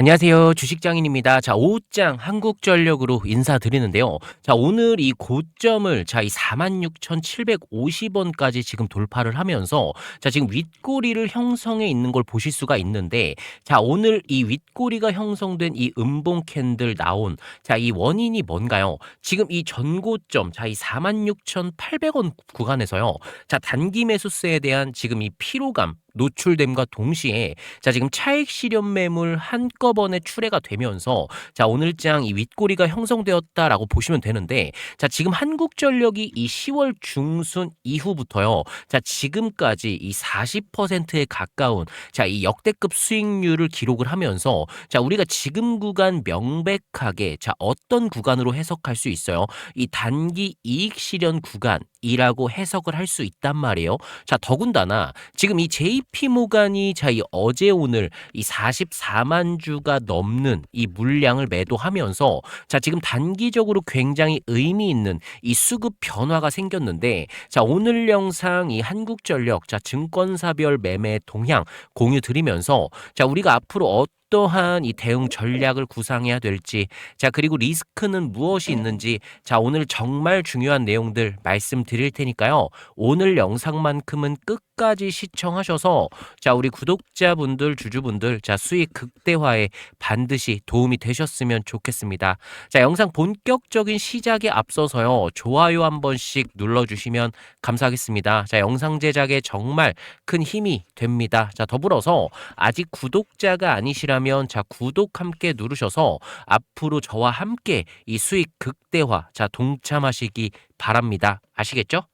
안녕하세요. 주식장인입니다. 자, 5장 한국전력으로 인사드리는데요. 자, 오늘 이 고점을 자, 이 46,750원까지 지금 돌파를 하면서 자, 지금 윗꼬리를 형성해 있는 걸 보실 수가 있는데 자, 오늘 이 윗꼬리가 형성된 이 음봉 캔들 나온 자, 이 원인이 뭔가요? 지금 이 전고점 자, 이 46,800원 구간에서요. 자, 단기 매수세에 대한 지금 이 피로감 노출됨과 동시에 자 지금 차익 실현 매물 한꺼번에 출회가 되면서 자 오늘장 이 윗꼬리가 형성되었다라고 보시면 되는데 자 지금 한국전력이 이 10월 중순 이후부터요. 자 지금까지 이 40%에 가까운 자 이 역대급 수익률을 기록을 하면서 자 우리가 지금 구간 명백하게 자 어떤 구간으로 해석할 수 있어요? 이 단기 이익 실현 구간 이라고 해석을 할 수 있단 말이에요. 자 더군다나 지금 이 JP 모간이 자 이 어제 오늘 이 44만 주가 넘는 이 물량을 매도하면서 자 지금 단기적으로 굉장히 의미 있는 이 수급 변화가 생겼는데 자 오늘 영상 이 한국전력 자 증권사별 매매 동향 공유 드리면서 자 우리가 앞으로 어 떠한 이 대응 전략을 구상해야 될지 자 그리고 리스크는 무엇이 있는지 자 오늘 정말 중요한 내용들 말씀드릴 테니까요. 오늘 영상만큼은 끝 까지 시청하셔서 자 우리 구독자분들 주주분들 자 수익 극대화에 반드시 도움이 되셨으면 좋겠습니다 자 영상 본격적인 시작에 앞서서요 좋아요 한 번씩 눌러주시면 감사하겠습니다 자 영상 제작에 정말 큰 힘이 됩니다 자 더불어서 아직 구독자가 아니시라면 자 구독 함께 누르셔서 앞으로 저와 함께 이 수익 극대화 자 동참하시기 바랍니다. 아시겠죠?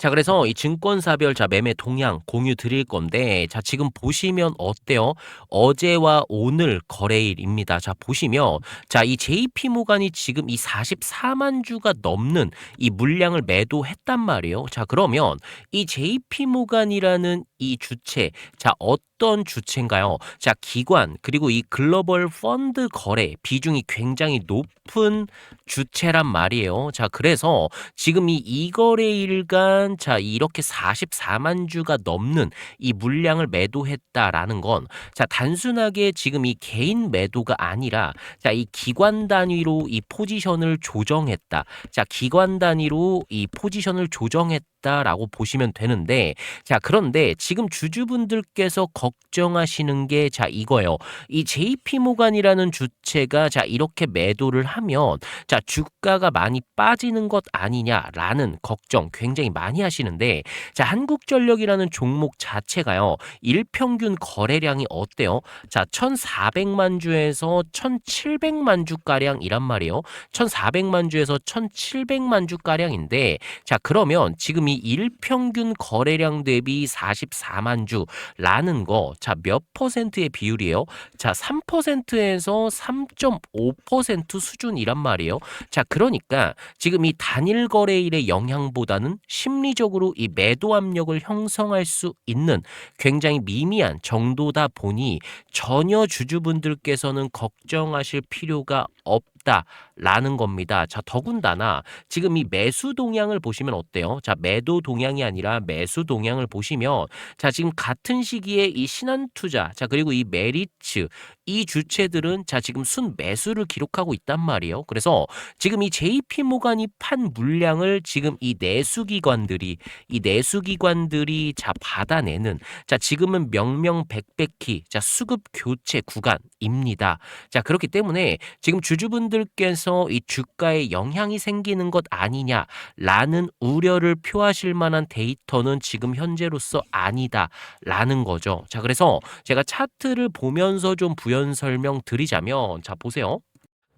자, 그래서 이 증권사별 자 매매 동향 공유 드릴 건데 자, 지금 보시면 어때요? 어제와 오늘 거래일입니다. 자, 보시면 자, 이 JP 모간이 지금 이 44만 주가 넘는 이 물량을 매도했단 말이에요. 자, 그러면 이 JP 모간이라는 이 주체 자, 어떤 주체인가요? 자, 기관 그리고 이 글로벌 펀드 거래 비중이 굉장히 높은 주체란 말이에요. 자, 그래서 지금 이 이거래일간 자, 이렇게 44만 주가 넘는 이 물량을 매도했다라는 건 자, 단순하게 지금 이 개인 매도가 아니라 자, 이 기관 단위로 이 포지션을 조정했다. 자, 기관 단위로 이 포지션을 조정했다 라고 보시면 되는데 자, 그런데 지금 주주분들께서 걱정하시는 게 자, 이거예요. 이 JP 모간이라는 주체가 자, 이렇게 매도를 하면 자, 주가가 많이 빠지는 것 아니냐라는 걱정 굉장히 많이 하시는데 자, 한국전력이라는 종목 자체가요. 일평균 거래량이 어때요? 자, 1,400만 주에서 1,700만 주 가량이란 말이에요. 1,400만 주에서 1,700만 주 가량인데 자, 그러면 지금 이 일평균 거래량 대비 44만 주라는 거 자, 몇 퍼센트의 비율이에요? 자, 3%에서 3.5% 수준이란 말이에요. 자, 그러니까 지금 이 단일 거래일의 영향보다는 심리적으로 이 매도 압력을 형성할 수 있는 굉장히 미미한 정도다 보니 전혀 주주분들께서는 걱정하실 필요가 없 다라는 겁니다. 자, 더군다나 지금 이 매수 동향을 보시면 어때요? 자, 매도 동향이 아니라 매수 동향을 보시면 자, 지금 같은 시기에 이 신한투자, 자, 그리고 이 메리츠 이 주체들은 자, 지금 순 매수를 기록하고 있단 말이에요. 그래서 지금 이 JP 모간이 판 물량을 지금 이 내수 기관들이 이 내수 기관들이 자, 받아내는 자, 지금은 명명백백히 자, 수급 교체 구간입니다. 자, 그렇기 때문에 지금 주주분 들께서 이 주가에 영향이 생기는 것 아니냐라는 우려를 표하실 만한 데이터는 지금 현재로서 아니다라는 거죠. 자, 그래서 제가 차트를 보면서 좀 부연 설명 드리자면 자, 보세요.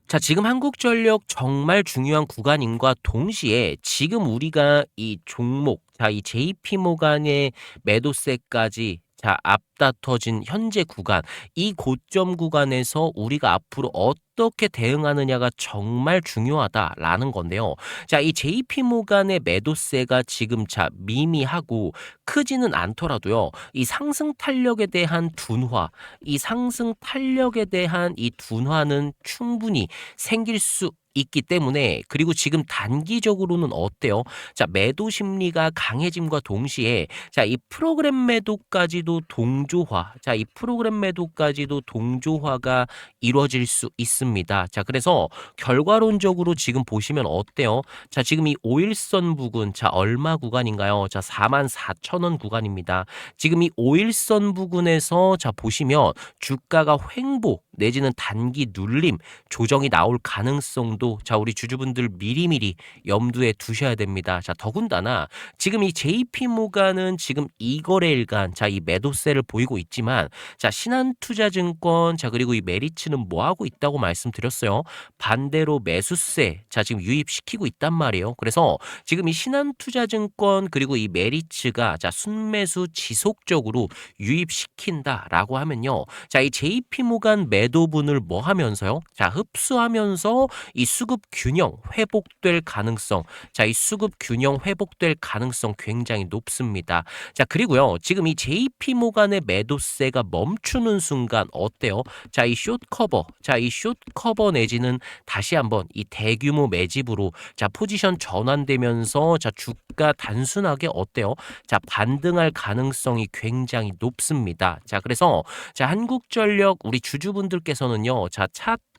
자, 지금 한국전력 정말 중요한 구간인과 동시에 지금 우리가 이 종목, 자, 이 JP 모간의 매도세까지 자, 앞다퉈진 현재 구간, 이 고점 구간에서 우리가 앞으로 어떻게 대응하느냐가 정말 중요하다라는 건데요. 자, 이 JP 모간의 매도세가 지금 자, 미미하고 크지는 않더라도요. 이 상승 탄력에 대한 둔화, 이 상승 탄력에 대한 이 둔화는 충분히 생길 수 있기 때문에 그리고 지금 단기적으로는 어때요? 자, 매도 심리가 강해짐과 동시에 자, 이 프로그램 매도까지도 동조화. 자, 이 프로그램 매도까지도 동조화가 이루어질 수 있습니다. 자, 그래서 결과론적으로 지금 보시면 어때요? 자, 지금 이 5일선 부근 자, 얼마 구간인가요? 자, 44,000원 구간입니다. 지금 이 5일선 부근에서 자, 보시면 주가가 횡보 내지는 단기 눌림 조정이 나올 가능성도 자 우리 주주분들 미리미리 염두에 두셔야 됩니다. 자 더군다나 지금 이 JP 모가는 지금 이거래일간 자 이 매도세를 보이고 있지만 자 신한투자증권 자 그리고 이 메리츠는 뭐 하고 있다고 말씀드렸어요. 반대로 매수세 자 지금 유입시키고 있단 말이에요. 그래서 지금 이 신한투자증권 그리고 이 메리츠가 자 순매수 지속적으로 유입시킨다라고 하면요. 자 이 JP 모간 매 매도분을 뭐 하면서요? 자, 흡수하면서 이 수급 균형 회복될 가능성. 자, 이 수급 균형 회복될 가능성 굉장히 높습니다. 자, 그리고요. 지금 이 JP 모간의 매도세가 멈추는 순간 어때요? 자, 이 숏 커버. 자, 이 숏 커버 내지는 다시 한번 이 대규모 매집으로 자, 포지션 전환되면서 자, 주가 단순하게 어때요? 자, 반등할 가능성이 굉장히 높습니다. 자, 그래서 자, 한국전력 우리 주주분들 분들께서는요. 자,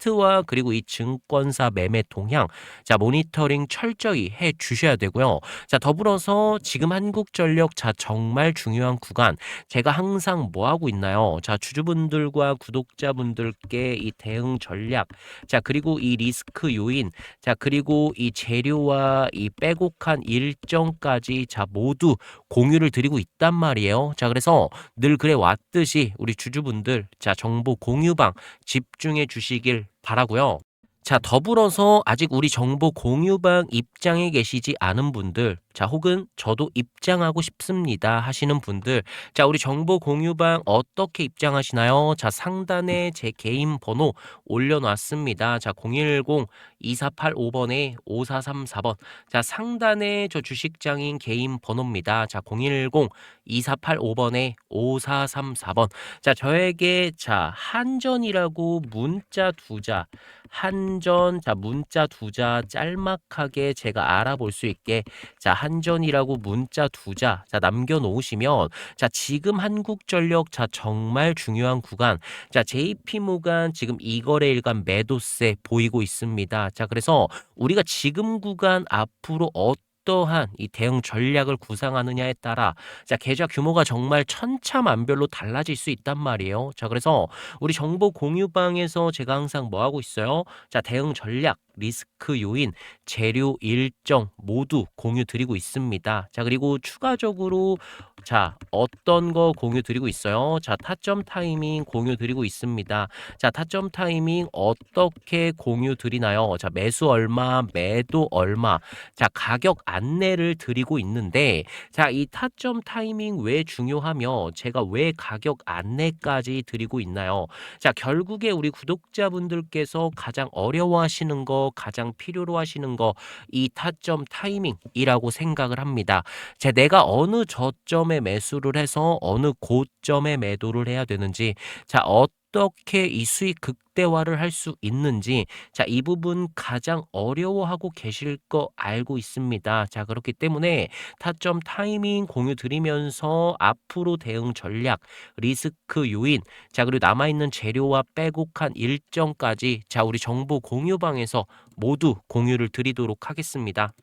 차트와 그리고 이 증권사 매매 동향 자, 모니터링 철저히 해 주셔야 되고요. 자, 더불어서 지금 한국전력 자 정말 중요한 구간 제가 항상 뭐 하고 있나요? 자, 주주분들과 구독자분들께 이 대응 전략 자, 그리고 이 리스크 요인 자, 그리고 이 재료와 이 빼곡한 일정까지 자, 모두 공유를 드리고 있단 말이에요. 자, 그래서 늘 그래 왔듯이 우리 주주분들 자, 정보 공유방 집중해 주시길 바라고요. 자, 더불어서 아직 우리 정보 공유방 입장에 계시지 않은 분들, 자, 혹은 저도 입장하고 싶습니다 하시는 분들, 자, 우리 정보 공유방 어떻게 입장하시나요? 자, 상단에 제 개인 번호 올려놨습니다. 자, 010-2485번에 5434번. 자, 상단에 저 주식장인 개인 번호입니다. 자, 010-2485번에 5434번. 자, 저에게 자, 한전이라고 문자 두자 한전 자 문자 두자 짤막하게 제가 알아볼 수 있게 자 한전이라고 문자 두자 자 남겨 놓으시면 자 지금 한국전력 자 정말 중요한 구간 자 JP모간 지금 이 거래일간 매도세 보이고 있습니다. 자 그래서 우리가 지금 구간 앞으로 어떤 어떠한 이 대응 전략을 구상하느냐에 따라 자 계좌 규모가 정말 천차만별로 달라질 수 있단 말이에요. 자 그래서 우리 정보 공유방에서 제가 항상 뭐 하고 있어요? 자 대응 전략 리스크 요인, 재료 일정 모두 공유 드리고 있습니다. 자, 그리고 추가적으로 자, 어떤 거 공유 드리고 있어요? 자, 타점 타이밍 공유 드리고 있습니다. 자, 타점 타이밍 어떻게 공유 드리나요? 자, 매수 얼마, 매도 얼마. 자, 가격 안내를 드리고 있는데 자, 이 타점 타이밍 왜 중요하며 제가 왜 가격 안내까지 드리고 있나요? 자, 결국에 우리 구독자분들께서 가장 어려워하시는 거 가장 필요로 하시는 거 이 타점 타이밍이라고 생각을 합니다. 제 내가 어느 저점에 매수를 해서 어느 고점에 매도를 해야 되는지 자 어떻게 이 수익 극대화를 할 수 있는지 자 이 부분 가장 어려워하고 계실 거 알고 있습니다. 자 그렇기 때문에 타점 타이밍 공유 드리면서 앞으로 대응 전략 리스크 요인 자 그리고 남아 있는 재료와 빼곡한 일정까지 자 우리 정보 공유방에서 모두 공유를 드리도록 하겠습니다.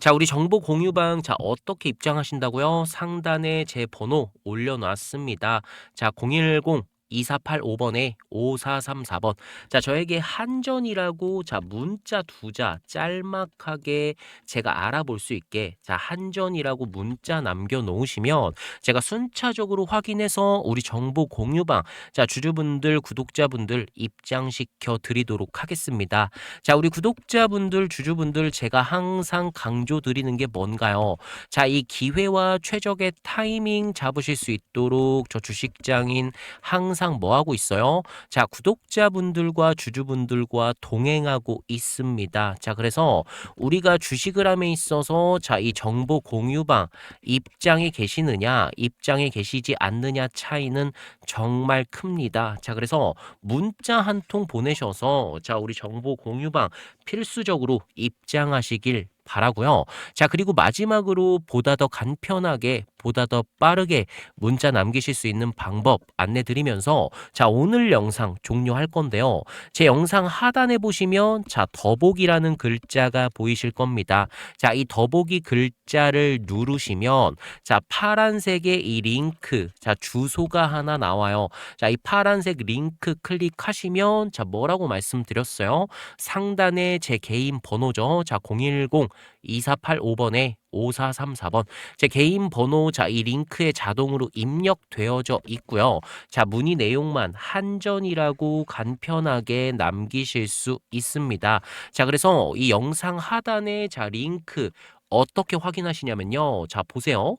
자, 우리 정보 공유방 자 어떻게 입장하신다고요? 상단에 제 번호 올려놨습니다. 자, 010 2485번에 5434번. 자, 저에게 한전이라고 자, 문자 두자 짤막하게 제가 알아볼 수 있게 자, 한전이라고 문자 남겨 놓으시면 제가 순차적으로 확인해서 우리 정보 공유방 자, 주주분들, 구독자분들 입장시켜 드리도록 하겠습니다. 자, 우리 구독자분들, 주주분들 제가 항상 강조 드리는 게 뭔가요? 자, 이 기회와 최적의 타이밍 잡으실 수 있도록 저 주식장인 항상 항상 뭐 하고 있어요? 자, 구독자분들과 주주분들과 동행하고 있습니다. 자, 그래서 우리가 주식을 함에 있어서 자, 이 정보 공유방 입장에 계시느냐, 입장에 계시지 않느냐 차이는 정말 큽니다. 자, 그래서 문자 한 통 보내셔서 자, 우리 정보 공유방 필수적으로 입장하시길 바라고요. 자, 그리고 마지막으로 보다 더 간편하게 보다 더 빠르게 문자 남기실 수 있는 방법 안내 드리면서 자, 오늘 영상 종료할 건데요. 제 영상 하단에 보시면 자, 더보기라는 글자가 보이실 겁니다. 자, 이 더보기 글자를 누르시면 자, 파란색의 이 링크 자, 주소가 하나 나와요. 자, 이 파란색 링크 클릭하시면 자, 뭐라고 말씀드렸어요? 상단에 제 개인 번호죠. 자, 010 2485번에 5434번. 제 개인 번호 자, 이 링크에 자동으로 입력되어져 있고요. 자, 문의 내용만 한전이라고 간편하게 남기실 수 있습니다. 자, 그래서 이 영상 하단에 자, 링크 어떻게 확인하시냐면요. 자, 보세요.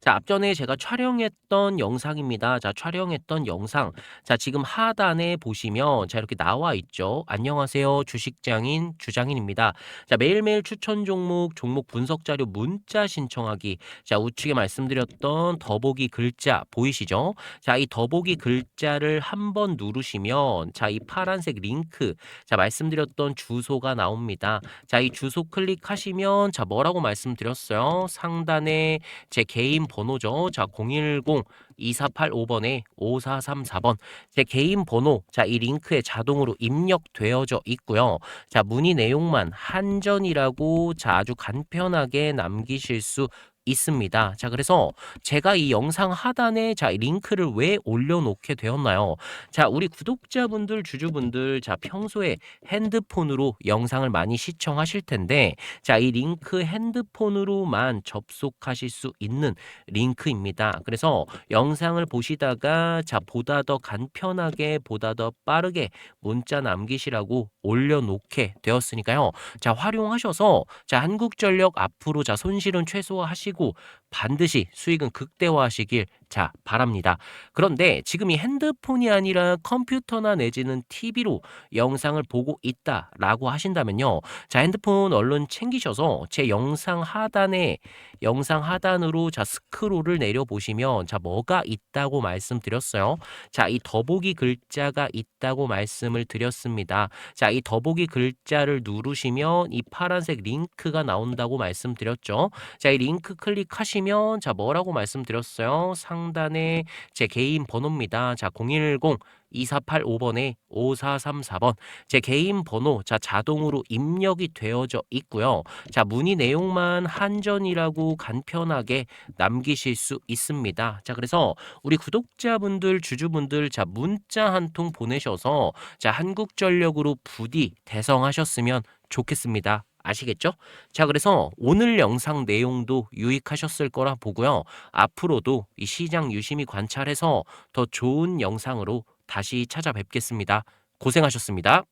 자, 앞전에 제가 촬영했던 영상입니다. 자, 촬영했던 영상. 자, 지금 하단에 보시면 자, 이렇게 나와 있죠. 안녕하세요. 주식장인 주장인입니다. 자, 매일매일 추천 종목, 종목 분석 자료 문자 신청하기. 자, 우측에 말씀드렸던 더보기 글자 보이시죠? 자, 이 더보기 글자를 한 번 누르시면 자, 이 파란색 링크. 자, 말씀드렸던 주소가 나옵니다. 자, 이 주소 클릭하시면 자, 뭐라고 말씀드렸어요? 상단에 제 개인 번호죠. 자, 010 2485번에 5434번. 제 개인 번호. 자, 이 링크에 자동으로 입력되어져 있고요. 자, 문의 내용만 한전이라고 자, 아주 간편하게 남기실 수 있습니다. 자, 그래서 제가 이 영상 하단에 자, 이 링크를 왜 올려놓게 되었나요? 자, 우리 구독자분들, 주주분들, 자, 평소에 핸드폰으로 영상을 많이 시청하실 텐데, 자, 이 링크 핸드폰으로만 접속하실 수 있는 링크입니다. 그래서 영상을 보시다가, 자, 보다 더 간편하게, 보다 더 빠르게 문자 남기시라고 올려놓게 되었으니까요. 자, 활용하셔서, 자, 한국전력 앞으로 자, 손실은 최소화하시고, 반드시 수익은 극대화하시길 자 바랍니다. 그런데 지금 이 핸드폰이 아니라 컴퓨터나 내지는 TV로 영상을 보고 있다라고 하신다면요. 자 핸드폰 얼른 챙기셔서 제 영상 하단에 영상 하단으로 자 스크롤을 내려 보시면 자 뭐가 있다고 말씀드렸어요. 자 이 더보기 글자가 있다고 말씀을 드렸습니다. 자 이 더보기 글자를 누르시면 이 파란색 링크가 나온다고 말씀드렸죠. 자 이 링크 클릭하시면 자 뭐라고 말씀드렸어요? 상단에 제 개인 번호입니다. 자 010 2485번에 5434번 제 개인 번호 자 자동으로 입력이 되어져 있고요. 자 문의 내용만 한전이라고 간편하게 남기실 수 있습니다. 자 그래서 우리 구독자분들 주주분들 자 문자 한 통 보내셔서 자 한국전력으로 부디 대성하셨으면 좋겠습니다. 아시겠죠? 자, 그래서 오늘 영상 내용도 유익하셨을 거라 보고요. 앞으로도 이 시장 유심히 관찰해서 더 좋은 영상으로 다시 찾아뵙겠습니다. 고생하셨습니다.